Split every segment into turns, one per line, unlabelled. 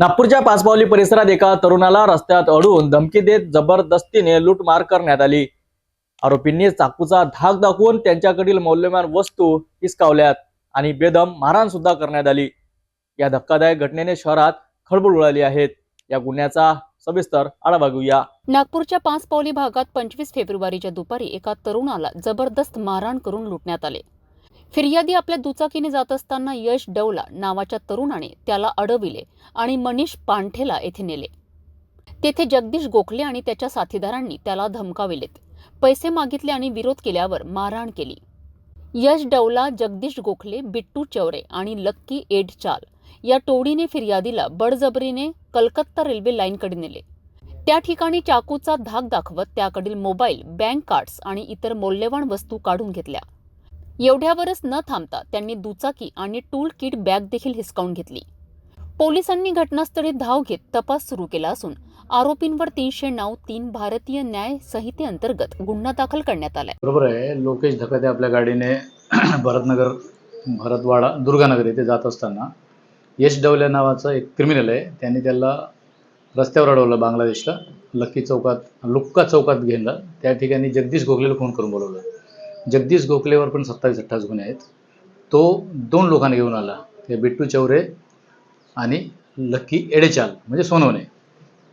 नागपूरच्या पाचपावली परिसरात एका तरुणाला रस्त्यात अडून धमकी देत जबरदस्तीने लूटमार करण्यात आली. आरोपींनी चाकूचा धाक दाखवून त्यांच्याकडील मौल्यवान वस्तू हिसकावल्यात आणि बेदम मारहाण सुद्धा करण्यात आली. या धक्कादायक घटनेने शहरात खळबळ उडाली आहेत या गुन्ह्याचा सविस्तर आढावा घेऊया.
नागपूरच्या पाच पावली भागात पंचवीस फेब्रुवारीच्या दुपारी एका तरुणाला जबरदस्त मारहाण करून लुटण्यात आले. फिर्यादी आपल्या दुचाकीने जात असताना यश डवला नावाच्या तरुणाने त्याला अडविले आणि मनीष पांठेला येथे नेले. तेथे जगदीश गोखले आणि त्याच्या साथीदारांनी त्याला धमकाविलेत. पैसे मागितले आणि विरोध केल्यावर मारहाण केली. यश डवला जगदीश गोखले बिट्टू चौरे आणि लक्की एड चाल या टोळीने फिर्यादीला बडजबरीने कलकत्ता रेल्वे लाईनकडे नेले. त्या ठिकाणी चाकूचा धाक दाखवत त्याकडील मोबाईल बँक कार्ड्स आणि इतर मौल्यवान वस्तू काढून घेतल्या. एवढ्यावरच न थांबता त्यांनी दुचाकी आणि टूल किट बॅग देखील हिसकावून घेतली. पोलिसांनी घटनास्थळी धाव घेत तपास सुरू केला असून आरोपींवर तीनशे नऊ तीन भारतीय न्याय संहितेअंतर्गत गुन्हा दाखल करण्यात आलाय.
बरोबर आहे. लोकेश धकाते आपल्या गाडीने भरतनगर भरतवाडा दुर्गानगर येथे जात असताना यश डवल्या नावाचा एक क्रिमिनल आहे. त्यांनी त्याला रस्त्यावर अडवलं बांगलादेशला. लक्की चौकात लुक्का चौकात घेणलं त्या ठिकाणी जगदीश गोखलेला फोन करून बोलवलं. जगदीश गोखलेवर पण सत्तावीस अठ्ठावीस गुन्हे आहेत. तो दोन लोकांना घेऊन आला. ते बिट्टू चौरे आणि लक्की एडेचाल म्हणजे सोनवणे.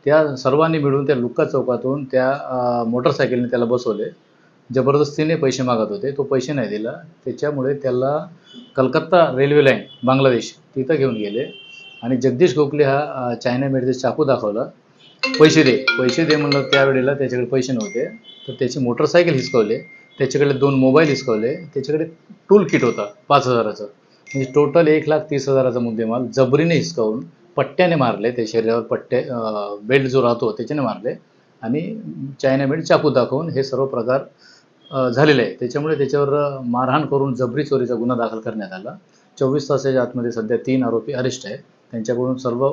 त्या सर्वांनी मिळून त्या लुक्का चौकातून त्या मोटरसायकलने त्याला बसवले. जबरदस्तीने पैसे मागत होते. तो पैसे नाही दिला. त्याच्यामुळे त्याला कलकत्ता रेल्वे लाईन बांगलादेश तिथं घेऊन गेले. आणि जगदीश गोखले हा चायना मेडचे चाकू दाखवला. पैसे दे पैसे दे म्हणलं त्यावेळेला त्याच्याकडे पैसे नव्हते. तर त्याची मोटरसायकल हिसकवले. त्याच्याकडे दोन मोबाईल हिसकवले. त्याच्याकडे टूल किट होता पाच हजाराचं. म्हणजे टोटल एक लाख तीस हजाराचा मुद्देमाल. जबरीने हिसकावून पट्ट्याने मारले. त्या शरीरावर पट्टे बेल्ट जो राहतो त्याच्याने मारले. आणि चायना मेड चाकू दाखवून हे सर्व प्रकार झालेले आहे त्याच्यामुळे त्याच्यावर मारहाण करून जबरी चोरीचा गुन्हा दाखल करण्यात आला. चोवीस तासाच्या आतमध्ये सध्या तीन आरोपी अरेस्ट आहे त्यांच्याकडून सर्व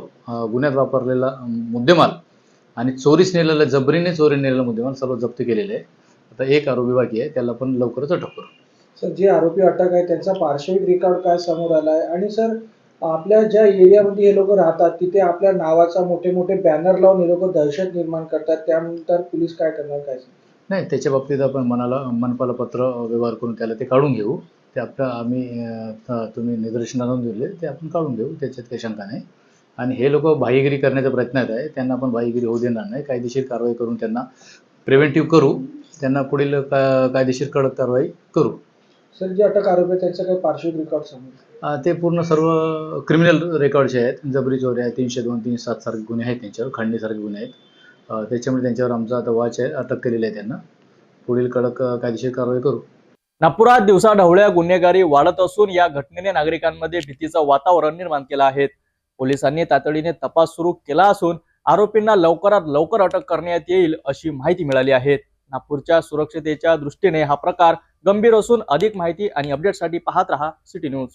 गुन्ह्यात वापरलेला मुद्देमाल आणि चोरीस नेलेला जबरीने चोरी नेलेला मुद्देमाल सर्व जप्त केलेले आहे आता एक आरोपी बाकी आहे त्याला पण लवकरच अटक करू.
सर जे आरोपी अटक आहे त्यांचा पार्श्विक रेकॉर्ड काय समोर आला आहे आणि सर आपल्या ज्या एरियामध्ये हे लोक राहतात तिथे आपल्या नावाचा मोठे मोठे बॅनर लावून हे लोक दहशत निर्माण करतात त्यानंतर पोलीस काय करणार काय
नाही त्याच्या बाबतीत आपण मनाला मनपाला पत्र व्यवहार करून त्याला ते काढून घेऊ. ते आपलं आम्ही तुम्ही निदर्शनात आणून दिले ते आपण काढून घेऊ त्याच्यात काही शंका नाही. आणि हे लोक भाईगिरी करण्याचा प्रयत्नात आहे त्यांना आपण भाईगिरी होऊ देणार नाही. कायदेशीर कारवाई करून त्यांना प्रिव्हेंटिव्ह करू. त्यांना पुढील का कायदेशीर कडक कारवाई करू.
सर जे अटक आरोपी आहे त्यांचं काही पार्श्विक रेकॉर्ड समोर
ते पूर्ण सर्व क्रिमिनल रेकॉर्डचे आहेत जबरी चोरी आहे तीनशे दोन तीनशे सात सारखे गुन्हे आहेत त्यांच्यावर खंडणीसारखे गुन्हे आहेत. अं, त्याच्यामुळे त्यांच्यावर आमचा आता वॉच आहे अटक केलेली आहे त्यांना. पुढील कडक अं, कायदेशीर कारवाई करू.
नागपुरात दिवसाढवळ्या गुन्हेगारी वाढत असून या घटनेने नागरिकांमध्ये भीतीचं वातावरण निर्माण केलं आहे. पोलिसांनी तातडीने तपास सुरू केला असून आरोपींना लवकरात लवकर अटक करण्यात येईल अशी माहिती मिळाली आहे. नागपूरच्या सुरक्षतेच्या दृष्टीने हा प्रकार गंभीर असून अधिक माहिती आणि अपडेटसाठी पाहत रहा सिटी न्यूज.